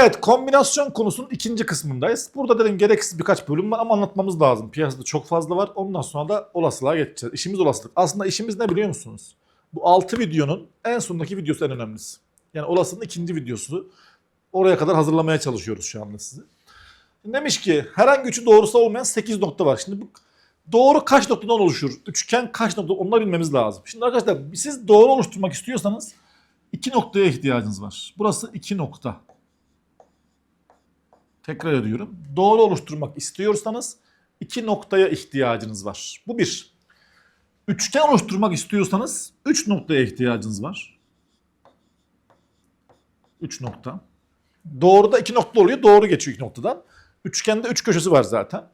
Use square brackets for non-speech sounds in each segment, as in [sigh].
Evet kombinasyon konusunun ikinci kısmındayız. Burada dedim gereksiz birkaç bölüm var ama anlatmamız lazım. Piyasada çok fazla var. Ondan sonra da olasılığa geçeceğiz. İşimiz olasılık. Aslında işimiz ne biliyor musunuz? Bu 6 videonun en sondaki videosu en önemlisi. Yani olasılığın ikinci videosu. Oraya kadar hazırlamaya çalışıyoruz şu anda sizi. Demiş ki herhangi üçü doğrusu olmayan 8 nokta var. Şimdi bu doğru kaç noktadan oluşur? Üçgen kaç nokta? Onları bilmemiz lazım. Şimdi arkadaşlar siz doğru oluşturmak istiyorsanız iki noktaya ihtiyacınız var. Burası iki nokta. Tekrar ediyorum. Doğru oluşturmak istiyorsanız iki noktaya ihtiyacınız var. Bu bir. Üçgen oluşturmak istiyorsanız üç noktaya ihtiyacınız var. Üç nokta. Doğruda iki nokta oluyor. Doğru geçiyor iki noktadan. Üçgende üç köşesi var zaten.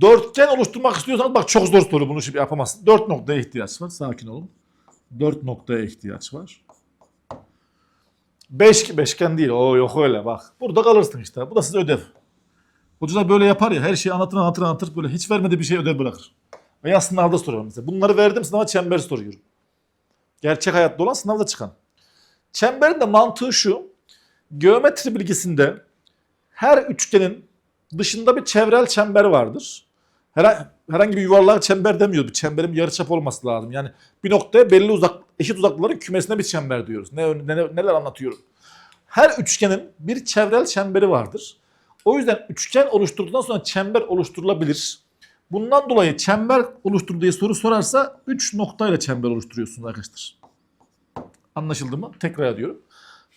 Dörtgen oluşturmak istiyorsanız bak çok zor soru bunu şimdi yapamazsın. Dört noktaya ihtiyaç var. Sakin olun. Dört noktaya ihtiyaç var. Beş, beşgen değil. O yok öyle bak. Burada kalırsın işte. Bu da size ödev. Hocalar böyle yapar ya her şeyi anlatır anlatır anlatır böyle hiç vermediği bir şey ödev bırakır. Veya sınavda soruyor mesela. Bunları verdim sınava çember soruyorum. Gerçek hayatta olan sınavda çıkan. Çemberin de mantığı şu. Geometri bilgisinde her üçgenin dışında bir çevrel çember vardır. Her- Herhangi bir yuvarlak çember demiyor. Bir çemberin yarıçap olması lazım. Yani bir noktaya belli uzak, eşit uzaklıkların kümesine bir çember diyoruz. Ne, ne- neler anlatıyorum. Her üçgenin bir çevrel çemberi vardır. O yüzden üçgen oluşturduktan sonra çember oluşturulabilir. Bundan dolayı çember oluştur diye soru sorarsa 3 noktayla çember oluşturuyorsunuz arkadaşlar. Anlaşıldı mı? Tekrar ediyorum.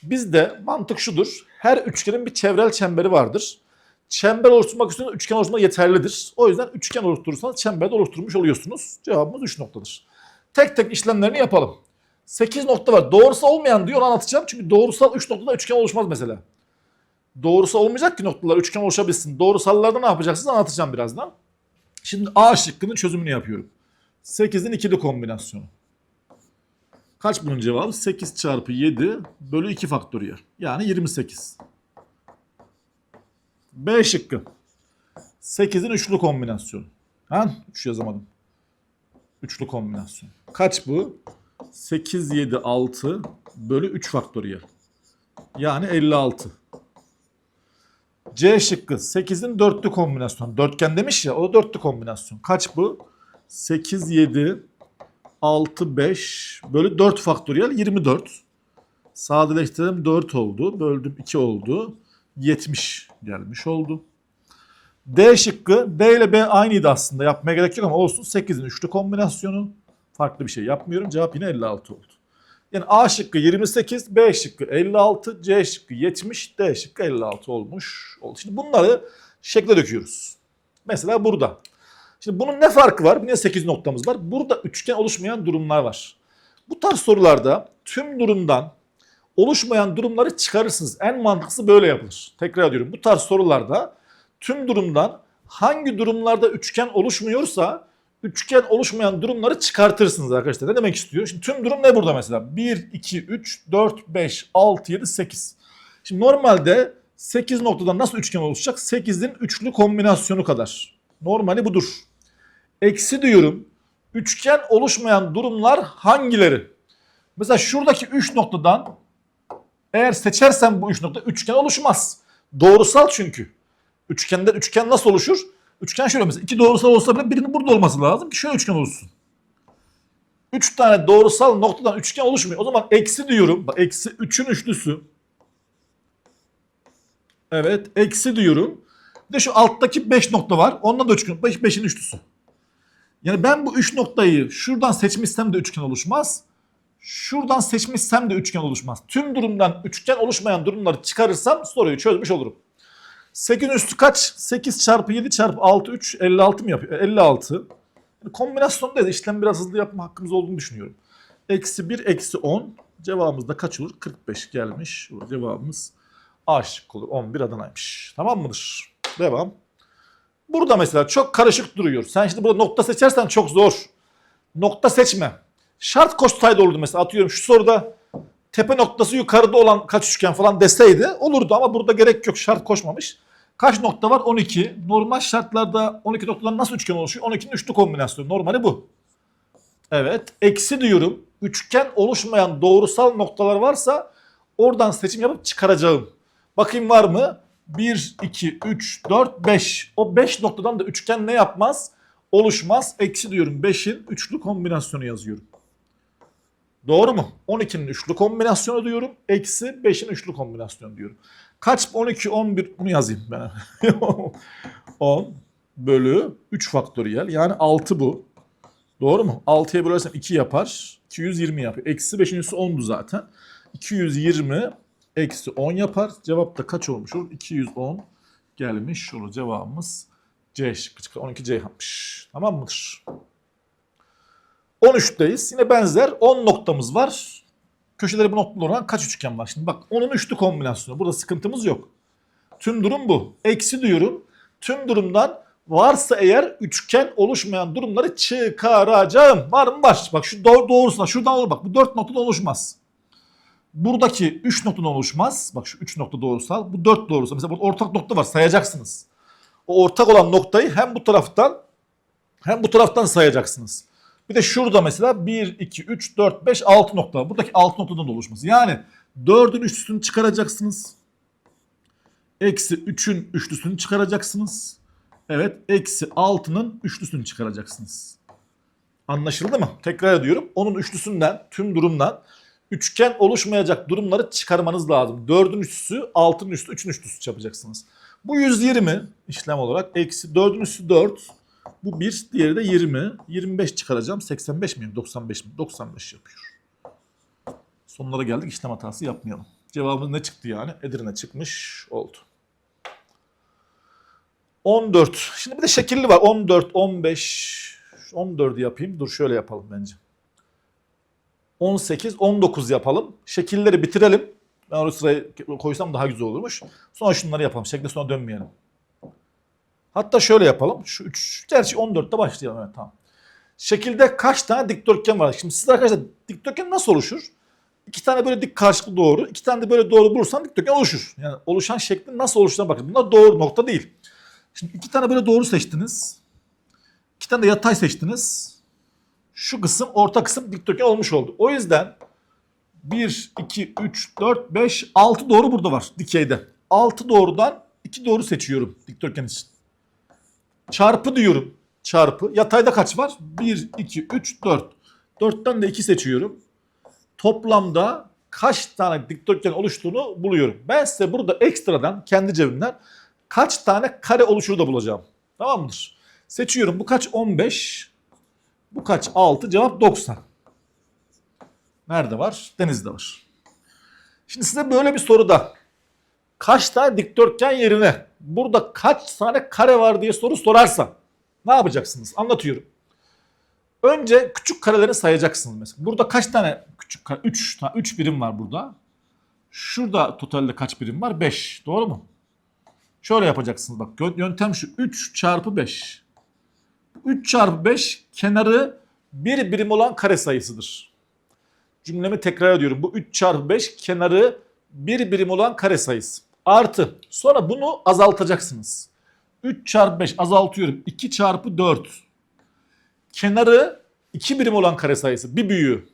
Bizde mantık şudur. Her üçgenin bir çevrel çemberi vardır. Çember oluşturmak istiyorsanız üçgen oluşturmak yeterlidir. O yüzden üçgen oluşturursanız çember oluşturmuş oluyorsunuz. Cevabımız 3 noktadır. Tek tek işlemlerini yapalım. 8 nokta var. Doğrusu olmayan diyor anlatacağım. Çünkü doğrusal 3 noktada üçgen oluşmaz mesela. Doğrusu olmayacak ki noktalar üçgen oluşabilsin. Doğrusallarda ne yapacaksınız anlatacağım birazdan. Şimdi A şıkkının çözümünü yapıyorum. 8'in ikili kombinasyonu. Kaç bunun cevabı? 8 çarpı 7 bölü 2 faktöriyel. Yani 28. B şıkkı. 8'in üçlü kombinasyonu. Ha? 3 yazamadım. Üçlü kombinasyon. Kaç bu? 8, 7, 6 bölü 3 faktöriyel. Yani 56. C şıkkı 8'in dörtlü kombinasyonu. Dörtgen demiş ya o dörtlü kombinasyon. Kaç bu? 8, 7, 6, 5 bölü 4 faktöriyel 24. Sadeleştirelim 4 oldu. Böldüm 2 oldu. 70 gelmiş oldu. D şıkkı D ile B aynıydı aslında yapmaya gerek yok ama olsun 8'in üçlü kombinasyonu. Farklı bir şey yapmıyorum. Cevap yine 56 oldu. Yani A şıkkı 28, B şıkkı 56, C şıkkı 70, D şıkkı 56 olmuş. oldu. Şimdi bunları şekle döküyoruz. Mesela burada. Şimdi bunun ne farkı var? Yine 8 noktamız var. Burada üçgen oluşmayan durumlar var. Bu tarz sorularda tüm durumdan oluşmayan durumları çıkarırsınız. En mantıklısı böyle yapılır. Tekrar ediyorum. Bu tarz sorularda tüm durumdan hangi durumlarda üçgen oluşmuyorsa üçgen oluşmayan durumları çıkartırsınız arkadaşlar. Ne demek istiyor? Şimdi tüm durum ne burada mesela? 1, 2, 3, 4, 5, 6, 7, 8. Şimdi normalde 8 noktadan nasıl üçgen oluşacak? 8'in üçlü kombinasyonu kadar. Normali budur. Eksi diyorum. Üçgen oluşmayan durumlar hangileri? Mesela şuradaki 3 noktadan eğer seçersen bu 3 nokta üçgen oluşmaz. Doğrusal çünkü. Üçgende üçgen nasıl oluşur? Üçgen şöyle mesela iki doğrusal olsa bile birinin burada olması lazım ki şöyle üçgen oluşsun. Üç tane doğrusal noktadan üçgen oluşmuyor. O zaman eksi diyorum. Bak eksi 3'ün üçlüsü. Evet eksi diyorum. Bir de şu alttaki 5 nokta var. Ondan da üçgen. 5, 5'in üçlüsü. Yani ben bu 3 noktayı şuradan seçmişsem de üçgen oluşmaz. Şuradan seçmişsem de üçgen oluşmaz. Tüm durumdan üçgen oluşmayan durumları çıkarırsam soruyu çözmüş olurum. 8'in üstü kaç? 8 çarpı 7 çarpı 6 3 56 mı yapıyor? 56. Yani kombinasyonda da işlem biraz hızlı yapma hakkımız olduğunu düşünüyorum. Eksi 1 eksi 10 cevabımız da kaç olur? 45 gelmiş. Cevabımız A şıkkı olur. 11 Adana'ymış. Tamam mıdır? Devam. Burada mesela çok karışık duruyor. Sen şimdi burada nokta seçersen çok zor. Nokta seçme. Şart koşsaydı olurdu mesela atıyorum şu soruda tepe noktası yukarıda olan kaç üçgen falan deseydi olurdu ama burada gerek yok. Şart koşmamış. Kaç nokta var? 12. Normal şartlarda 12 noktadan nasıl üçgen oluşuyor? 12'nin üçlü kombinasyonu. Normali bu. Evet. Eksi diyorum. Üçgen oluşmayan doğrusal noktalar varsa oradan seçim yapıp çıkaracağım. Bakayım var mı? 1, 2, 3, 4, 5. O 5 noktadan da üçgen ne yapmaz? Oluşmaz. Eksi diyorum 5'in üçlü kombinasyonu yazıyorum. Doğru mu? 12'nin üçlü kombinasyonu diyorum. Eksi 5'in üçlü kombinasyonu diyorum. Kaç? 12, 11 bunu yazayım ben. [laughs] 10 bölü 3 faktöriyel. Yani 6 bu. Doğru mu? 6'ya bölersem 2 yapar. 220 yapıyor. Eksi 5'in üssü 10'du zaten. 220 eksi 10 yapar. Cevap da kaç olmuş olur? 210 gelmiş olur. Cevabımız C şıkkı çıkar. 12 C yapmış. Tamam mıdır? 13'teyiz. Yine benzer 10 noktamız var. Köşeleri bu noktalı olan kaç üçgen var? Şimdi bak onun üçlü kombinasyonu. Burada sıkıntımız yok. Tüm durum bu. Eksi diyorum. Tüm durumdan varsa eğer üçgen oluşmayan durumları çıkaracağım. Var mı? Var. Bak şu doğ doğrusuna şuradan olur bak. Bu dört noktada oluşmaz. Buradaki üç noktada oluşmaz. Bak şu üç nokta doğrusal. Bu dört doğrusal. Mesela burada ortak nokta var. Sayacaksınız. O ortak olan noktayı hem bu taraftan hem bu taraftan sayacaksınız. Bir de şurada mesela 1, 2, 3, 4, 5, 6 nokta. Buradaki 6 noktadan da oluşması. Yani 4'ün üçlüsünü çıkaracaksınız. Eksi 3'ün üçlüsünü çıkaracaksınız. Evet eksi 6'nın üçlüsünü çıkaracaksınız. Anlaşıldı mı? Tekrar ediyorum. Onun üçlüsünden tüm durumdan üçgen oluşmayacak durumları çıkarmanız lazım. 4'ün üçlüsü, 6'nın üçlüsü, 3'ün üçlüsü yapacaksınız. Bu 120 işlem olarak eksi 4'ün üstü 4. Bu 1, diğeri de 20. 25 çıkaracağım. 85 mi? 95 mi? 95 yapıyor. Sonlara geldik. İşlem hatası yapmayalım. Cevabımız ne çıktı yani? Edirne çıkmış oldu. 14. Şimdi bir de şekilli var. 14, 15. 14'ü yapayım. Dur şöyle yapalım bence. 18, 19 yapalım. Şekilleri bitirelim. Ben oraya sırayı koysam daha güzel olurmuş. Sonra şunları yapalım. Şekle sonra dönmeyelim. Hatta şöyle yapalım. Şu 3, gerçi 14'te başlayalım. Evet tamam. Şekilde kaç tane dikdörtgen var? Şimdi siz arkadaşlar dikdörtgen nasıl oluşur? İki tane böyle dik karşılıklı doğru, iki tane de böyle doğru bulursan dikdörtgen oluşur. Yani oluşan şeklin nasıl oluştuğuna bakın. Bunlar doğru nokta değil. Şimdi iki tane böyle doğru seçtiniz. İki tane de yatay seçtiniz. Şu kısım orta kısım dikdörtgen olmuş oldu. O yüzden 1, 2, 3, 4, 5, 6 doğru burada var dikeyde. 6 doğrudan 2 doğru seçiyorum dikdörtgen için. Çarpı diyorum. Çarpı. Yatayda kaç var? 1, 2, 3, 4. 4'ten de 2 seçiyorum. Toplamda kaç tane dikdörtgen oluştuğunu buluyorum. Ben size burada ekstradan kendi cebimden kaç tane kare oluşur da bulacağım. Tamam mıdır? Seçiyorum. Bu kaç? 15. Bu kaç? 6. Cevap 90. Nerede var? Denizde var. Şimdi size böyle bir soruda kaç tane dikdörtgen yerine burada kaç tane kare var diye soru sorarsa ne yapacaksınız? Anlatıyorum. Önce küçük kareleri sayacaksınız mesela. Burada kaç tane küçük kare? 3 tane 3 birim var burada. Şurada totalde kaç birim var? 5. Doğru mu? Şöyle yapacaksınız bak. yö- Yöntem şu. 3 çarpı 5. 3 çarpı 5 kenarı bir birim olan kare sayısıdır. Cümlemi tekrar ediyorum. Bu 3 çarpı 5 kenarı bir birim olan kare sayısı. Artı. Sonra bunu azaltacaksınız. 3 çarpı 5 azaltıyorum. 2 çarpı 4. Kenarı 2 birim olan kare sayısı. Bir büyüğü.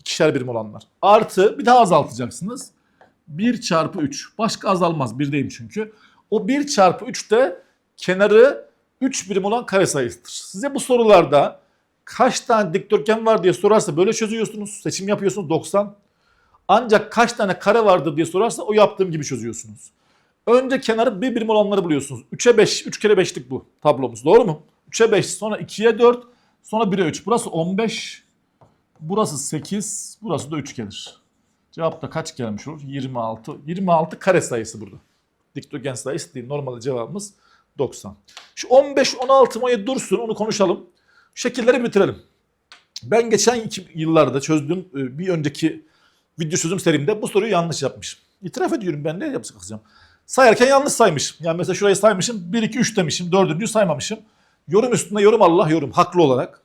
İkişer birim olanlar. Artı bir daha azaltacaksınız. 1 çarpı 3. Başka azalmaz. Birdeyim çünkü. O 1 çarpı 3 de kenarı 3 birim olan kare sayısıdır. Size bu sorularda kaç tane dikdörtgen var diye sorarsa böyle çözüyorsunuz. Seçim yapıyorsunuz 90. Ancak kaç tane kare vardır diye sorarsa o yaptığım gibi çözüyorsunuz. Önce kenarı bir birim olanları buluyorsunuz. 3'e 5, 3 kere 5'lik bu tablomuz. Doğru mu? 3'e 5, sonra 2'ye 4, sonra 1'e 3. Burası 15, burası 8, burası da 3 gelir. Cevap da kaç gelmiş olur? 26. 26 kare sayısı burada. Dikdörtgen sayısı değil. Normalde cevabımız 90. Şu 15, 16 mayı dursun onu konuşalım. Şekilleri bitirelim. Ben geçen iki yıllarda çözdüğüm e, bir önceki video çözüm serimde bu soruyu yanlış yapmışım. İtiraf ediyorum ben ne yapacak kızacağım. Sayarken yanlış saymışım. Yani mesela şurayı saymışım 1, 2, 3 demişim. Dördüncüyü saymamışım. Yorum üstünde yorum Allah yorum haklı olarak.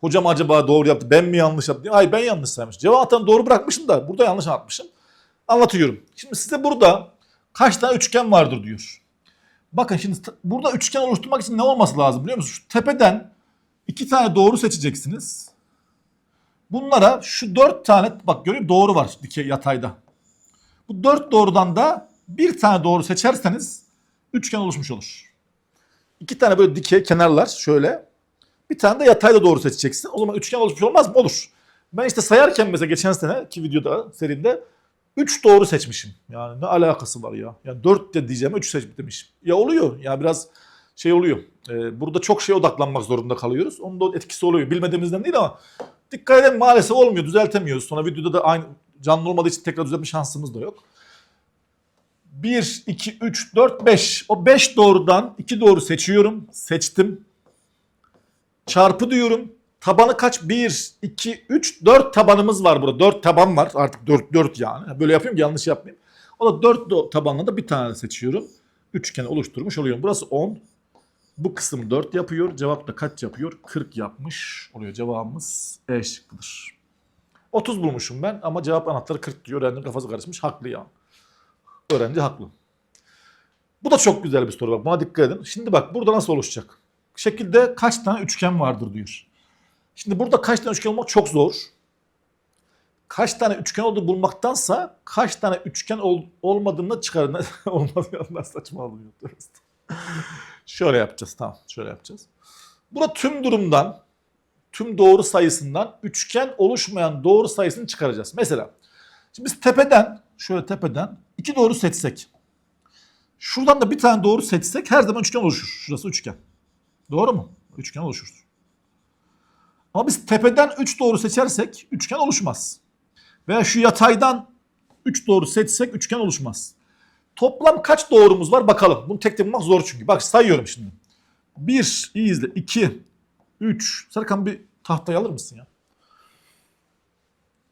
Hocam acaba doğru yaptı ben mi yanlış yaptım? Ay ben yanlış saymışım. Cevaptan doğru bırakmışım da burada yanlış anlatmışım. Anlatıyorum. Şimdi size burada kaç tane üçgen vardır diyor. Bakın şimdi burada üçgen oluşturmak için ne olması lazım biliyor musunuz? Şu tepeden iki tane doğru seçeceksiniz. Bunlara şu dört tane bak görüyor doğru var dikey yatayda. Bu dört doğrudan da Bir tane doğru seçerseniz üçgen oluşmuş olur. İki tane böyle dikey kenarlar şöyle. Bir tane de yatayda doğru seçeceksin. O zaman üçgen oluşmuş olmaz mı? Olur. Ben işte sayarken mesela geçen sene ki videoda serinde 3 doğru seçmişim. Yani ne alakası var ya? Yani 4 de diyeceğim 3 seç demişim. Ya oluyor. Ya biraz şey oluyor. Ee, burada çok şeye odaklanmak zorunda kalıyoruz. Onun da etkisi oluyor. Bilmediğimizden değil ama dikkat edin maalesef olmuyor. Düzeltemiyoruz. Sonra videoda da aynı canlı olmadığı için tekrar düzeltme şansımız da yok. 1, 2, 3, 4, 5. O 5 doğrudan 2 doğru seçiyorum. Seçtim. Çarpı diyorum. Tabanı kaç? 1, 2, 3, 4 tabanımız var burada. 4 taban var. Artık 4, 4 yani. Böyle yapayım ki yanlış yapmayayım. O da 4 do- tabanla da bir tane seçiyorum. Üçgen oluşturmuş oluyorum. Burası 10. Bu kısım 4 yapıyor. Cevap da kaç yapıyor? 40 yapmış oluyor. Cevabımız E şıkkıdır. 30 bulmuşum ben ama cevap anahtarı 40 diyor. Öğrencinin kafası karışmış. Haklı ya. Öğrenci haklı. Bu da çok güzel bir soru bak. Buna dikkat edin. Şimdi bak burada nasıl oluşacak? Şekilde kaç tane üçgen vardır diyor. Şimdi burada kaç tane üçgen olmak çok zor. Kaç tane üçgen olduğu bulmaktansa kaç tane üçgen ol, olmadığını çıkarın. [laughs] Olmaz ya nasıl saçmalıyor. Şöyle yapacağız tamam şöyle yapacağız. Burada tüm durumdan tüm doğru sayısından üçgen oluşmayan doğru sayısını çıkaracağız. Mesela şimdi biz tepeden şöyle tepeden iki doğru seçsek. Şuradan da bir tane doğru seçsek her zaman üçgen oluşur. Şurası üçgen. Doğru mu? Üçgen oluşur. Ama biz tepeden 3 doğru seçersek üçgen oluşmaz. Veya şu yataydan 3 doğru seçsek üçgen oluşmaz. Toplam kaç doğrumuz var bakalım. Bunu tek tek bulmak zor çünkü. Bak sayıyorum şimdi. 1, iyi izle. 2, 3. Serkan bir tahtayı alır mısın ya?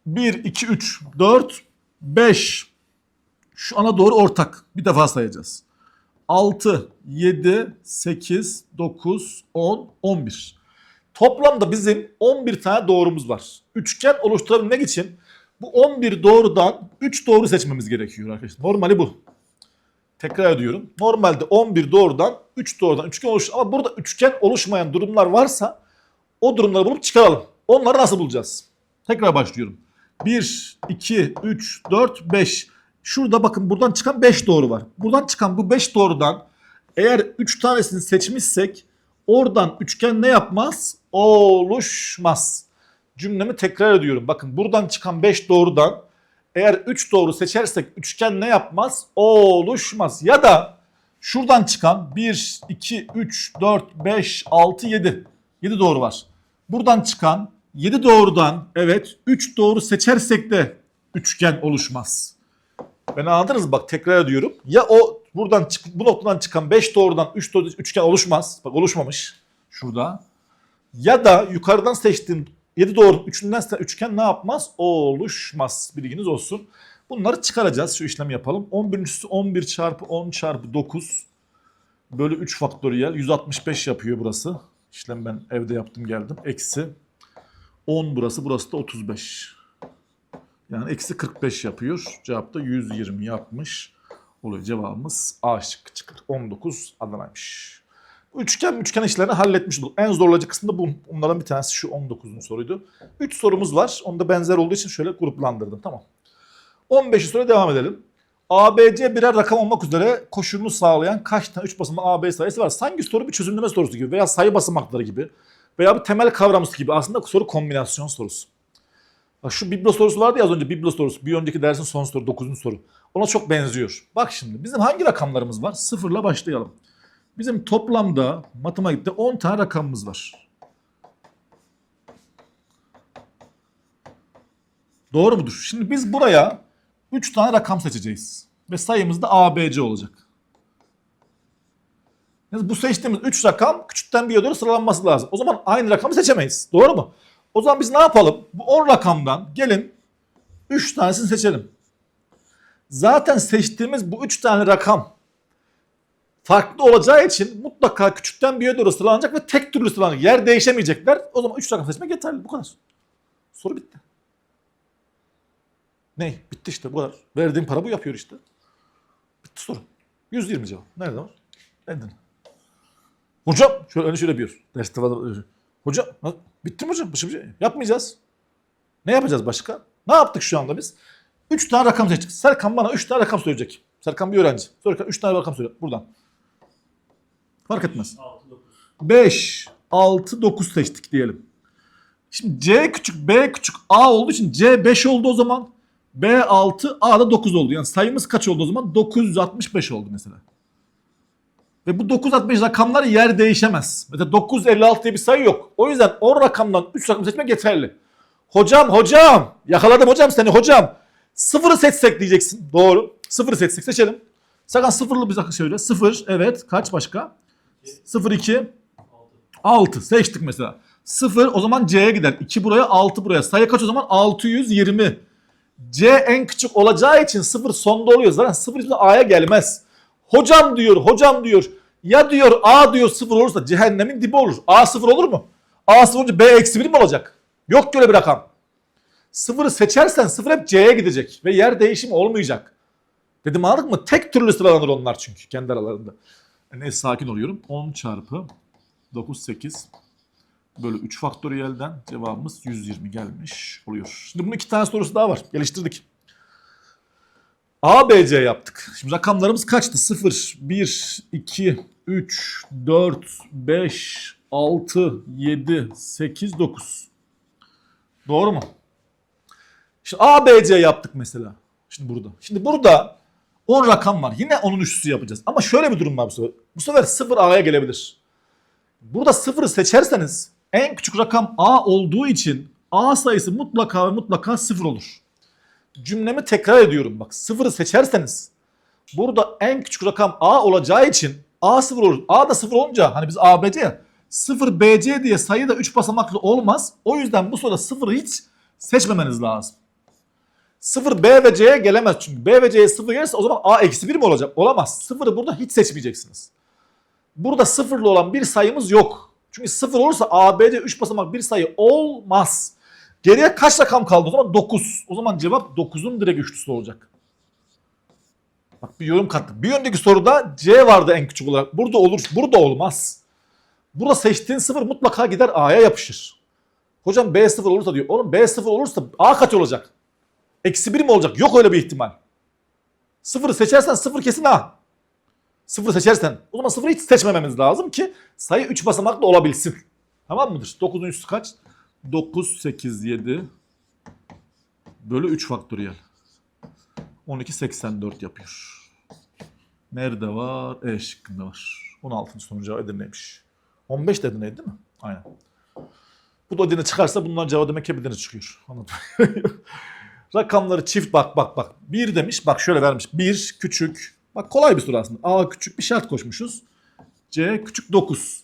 1, 2, 3, 4, 5. Şu ana doğru ortak. Bir defa sayacağız. 6, 7, 8, 9, 10, 11. Toplamda bizim 11 tane doğrumuz var. Üçgen oluşturabilmek için bu 11 doğrudan 3 doğru seçmemiz gerekiyor arkadaşlar. Normali bu. Tekrar ediyorum. Normalde 11 doğrudan 3 doğrudan üçgen oluşur. Ama burada üçgen oluşmayan durumlar varsa o durumları bulup çıkaralım. Onları nasıl bulacağız? Tekrar başlıyorum. 1, 2, 3, 4, 5. Şurada bakın buradan çıkan 5 doğru var. Buradan çıkan bu 5 doğrudan eğer 3 tanesini seçmişsek oradan üçgen ne yapmaz? Oluşmaz. Cümlemi tekrar ediyorum. Bakın buradan çıkan 5 doğrudan eğer 3 doğru seçersek üçgen ne yapmaz? Oluşmaz. Ya da şuradan çıkan 1, 2, 3, 4, 5, 6, 7. 7 doğru var. Buradan çıkan 7 doğrudan evet 3 doğru seçersek de üçgen oluşmaz. Beni anladınız? Bak tekrar ediyorum. Ya o buradan çık, bu noktadan çıkan 5 doğrudan 3 doğru üçgen oluşmaz. Bak oluşmamış. Şurada. Ya da yukarıdan seçtiğin 7 doğru üçünden üçgen ne yapmaz? Oluşmaz. Bilginiz olsun. Bunları çıkaracağız. Şu işlemi yapalım. 11 üstü 11 çarpı 10 çarpı 9 bölü 3 faktöriyel 165 yapıyor burası. İşlem ben evde yaptım geldim. Eksi 10 burası. Burası da 35. Yani eksi 45 yapıyor. Cevap da 120 yapmış. Oluyor cevabımız A şıkkı çıkar. 19 Adana'ymış. Üçgen üçgen işlerini halletmiş olduk. En zorlayıcı kısım da bu. Bunlardan bir tanesi şu 19. soruydu. 3 sorumuz var. Onda benzer olduğu için şöyle gruplandırdım. Tamam. 15. soruya devam edelim. ABC birer rakam olmak üzere koşulunu sağlayan kaç tane 3 basamaklı AB sayısı var? Sanki soru bir çözümleme sorusu gibi veya sayı basamakları gibi veya bir temel kavramı gibi aslında soru kombinasyon sorusu. Şu biblo sorusu vardı ya az önce biblo sorusu. Bir önceki dersin son soru 9. soru. Ona çok benziyor. Bak şimdi bizim hangi rakamlarımız var? Sıfırla başlayalım. Bizim toplamda matematikte 10 tane rakamımız var. Doğru mudur? Şimdi biz buraya 3 tane rakam seçeceğiz. Ve sayımız da ABC olacak. Yani bu seçtiğimiz 3 rakam küçükten büyüğe doğru sıralanması lazım. O zaman aynı rakamı seçemeyiz. Doğru mu? O zaman biz ne yapalım? Bu 10 rakamdan gelin 3 tanesini seçelim. Zaten seçtiğimiz bu 3 tane rakam farklı olacağı için mutlaka küçükten büyüğe doğru sıralanacak ve tek türlü sıralanacak. Yer değişemeyecekler. O zaman 3 rakam seçmek yeterli. Bu kadar. Soru bitti. Ne? Bitti işte bu kadar. Verdiğim para bu yapıyor işte. Bitti soru. 120 cevap. Nerede var? Nerede? Hocam şöyle önce şöyle yapıyor. Derste falan. Hocam bitti mi hocam? Başka bir şey yapmayacağız. Ne yapacağız başka? Ne yaptık şu anda biz? 3 tane rakam seçtik. Serkan bana 3 tane rakam söyleyecek. Serkan bir öğrenci. Serkan 3 tane rakam söyle buradan. Fark etmez. 6, 9. 5, 6, 9 seçtik diyelim. Şimdi C küçük B küçük A olduğu için C 5 oldu o zaman. B 6, A da 9 oldu. Yani sayımız kaç oldu o zaman? 965 oldu mesela. Ve bu 965 rakamlar yer değişemez. Mesela 956 diye bir sayı yok. O yüzden 10 rakamdan 3 rakam seçmek yeterli. Hocam hocam yakaladım hocam seni hocam. Sıfırı seçsek diyeceksin. Doğru. Sıfırı seçsek seçelim. Sakın sıfırlı bir sakın söyle. Sıfır evet kaç başka? 0 2 6. 6 seçtik mesela. 0 o zaman C'ye gider. 2 buraya 6 buraya. Sayı kaç o zaman? 620. C en küçük olacağı için 0 sonda oluyor. Zaten 0 hiçbir zaman A'ya gelmez. Hocam diyor, hocam diyor. Ya diyor A diyor 0 olursa cehennemin dibi olur. A 0 olur mu? A 0 olunca B eksi 1 mi olacak? Yok ki öyle bir rakam. 0'ı seçersen 0 hep C'ye gidecek. Ve yer değişimi olmayacak. Dedim anladın mı? Tek türlü sıralanır onlar çünkü kendi aralarında. Neyse sakin oluyorum. 10 çarpı 9 8 bölü 3 faktöriyelden cevabımız 120 gelmiş oluyor. Şimdi bunun iki tane sorusu daha var. Geliştirdik. A, B, C yaptık. Şimdi rakamlarımız kaçtı? 0, 1, 2, 3, 4, 5, 6, 7, 8, 9. Doğru mu? Şimdi A, B, C yaptık mesela. Şimdi burada. Şimdi burada 10 rakam var. Yine onun üstüsü yapacağız. Ama şöyle bir durum var bu sefer. Bu sefer 0 A'ya gelebilir. Burada 0'ı seçerseniz en küçük rakam A olduğu için A sayısı mutlaka ve mutlaka 0 olur. Cümlemi tekrar ediyorum bak. 0'ı seçerseniz burada en küçük rakam A olacağı için A 0 olur. A da 0 olunca hani biz A, B, C ya 0 B, C diye sayı da 3 basamaklı olmaz. O yüzden bu soruda 0'ı hiç seçmemeniz lazım. 0 B ve C'ye gelemez çünkü. B ve C'ye 0 gelirse o zaman A eksi 1 mi olacak? Olamaz. 0'ı burada hiç seçmeyeceksiniz. Burada sıfırlı olan bir sayımız yok. Çünkü sıfır olursa A, B, C 3 basamak bir sayı olmaz. Geriye kaç rakam kaldı o zaman? 9. O zaman cevap 9'un direkt üçlüsü olacak. Bak bir yorum kattık. Bir önceki soruda C vardı en küçük olarak. Burada olur. Burada olmaz. Burada seçtiğin sıfır mutlaka gider A'ya yapışır. Hocam B sıfır olursa diyor. Oğlum B sıfır olursa A kaç olacak? Eksi 1 mi olacak? Yok öyle bir ihtimal. Sıfırı seçersen sıfır kesin A. Sıfır seçersen o zaman sıfırı hiç seçmememiz lazım ki sayı 3 basamaklı olabilsin. Tamam mıdır? 9'un üstü kaç? 9, 8, 7 bölü 3 faktöriyel. 12, 84 yapıyor. Nerede var? E şıkkında var. 16. sonucu cevabı Edirne'ymiş. 15 de Edirne'ydi değil mi? Aynen. Bu da Edirne çıkarsa bunların cevabı demek ki Edirne çıkıyor. Anladım. [laughs] Rakamları çift bak bak bak. 1 demiş bak şöyle vermiş. 1 küçük. Bak kolay bir soru aslında. A küçük bir şart koşmuşuz. C küçük 9.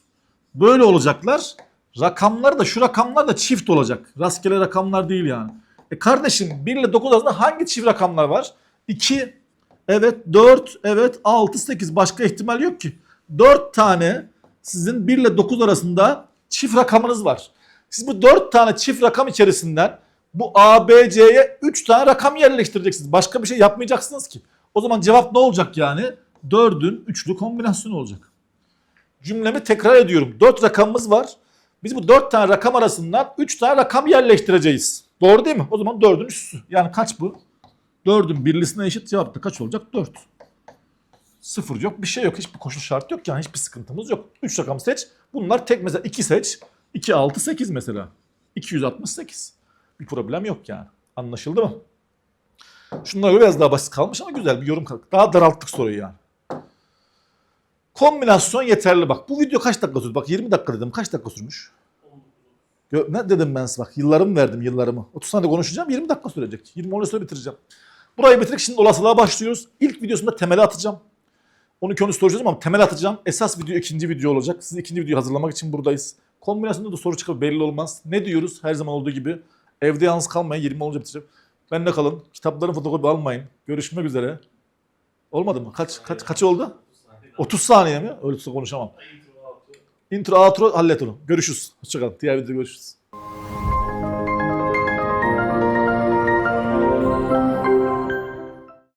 Böyle olacaklar. Rakamlar da şu rakamlar da çift olacak. Rastgele rakamlar değil yani. E kardeşim 1 ile 9 arasında hangi çift rakamlar var? 2, evet 4, evet 6, 8 başka ihtimal yok ki. 4 tane sizin 1 ile 9 arasında çift rakamınız var. Siz bu 4 tane çift rakam içerisinden bu A, B, C'ye 3 tane rakam yerleştireceksiniz. Başka bir şey yapmayacaksınız ki. O zaman cevap ne olacak yani? 4'ün üçlü kombinasyonu olacak. Cümlemi tekrar ediyorum. 4 rakamımız var. Biz bu 4 tane rakam arasından 3 tane rakam yerleştireceğiz. Doğru değil mi? O zaman 4'ün üstü. Yani kaç bu? 4'ün birlisine eşit cevap da kaç olacak? 4. Sıfır yok, bir şey yok. Hiçbir koşul şart yok yani hiçbir sıkıntımız yok. 3 rakam seç. Bunlar tek mesela 2 seç. 2, 6, 8 mesela. 268. Bir problem yok yani. Anlaşıldı mı? Şunlar biraz daha basit kalmış ama güzel bir yorum kaldı. Daha daralttık soruyu yani. Kombinasyon yeterli bak. Bu video kaç dakika sürdü? Bak 20 dakika dedim. Kaç dakika sürmüş? Ne dedim ben size bak. Yıllarımı verdim yıllarımı. 30 saniye konuşacağım 20 dakika sürecek. 20 10 sonra bitireceğim. Burayı bitirdik şimdi olasılığa başlıyoruz. İlk videosunda temeli atacağım. 12 13 soracağız ama temel atacağım. Esas video ikinci video olacak. Siz ikinci videoyu hazırlamak için buradayız. Kombinasyonda da soru çıkar belli olmaz. Ne diyoruz? Her zaman olduğu gibi. Evde yalnız kalmayın. 20 olunca bitireceğim. Benle kalın. Kitapların fotokopi almayın. Görüşmek üzere. Olmadı mı? Kaç kaç kaç oldu? 30 saniye mi? Öyle konuşamam. Intro, outro hallet onu. Görüşürüz. Hoşçakalın. Diğer videoda görüşürüz.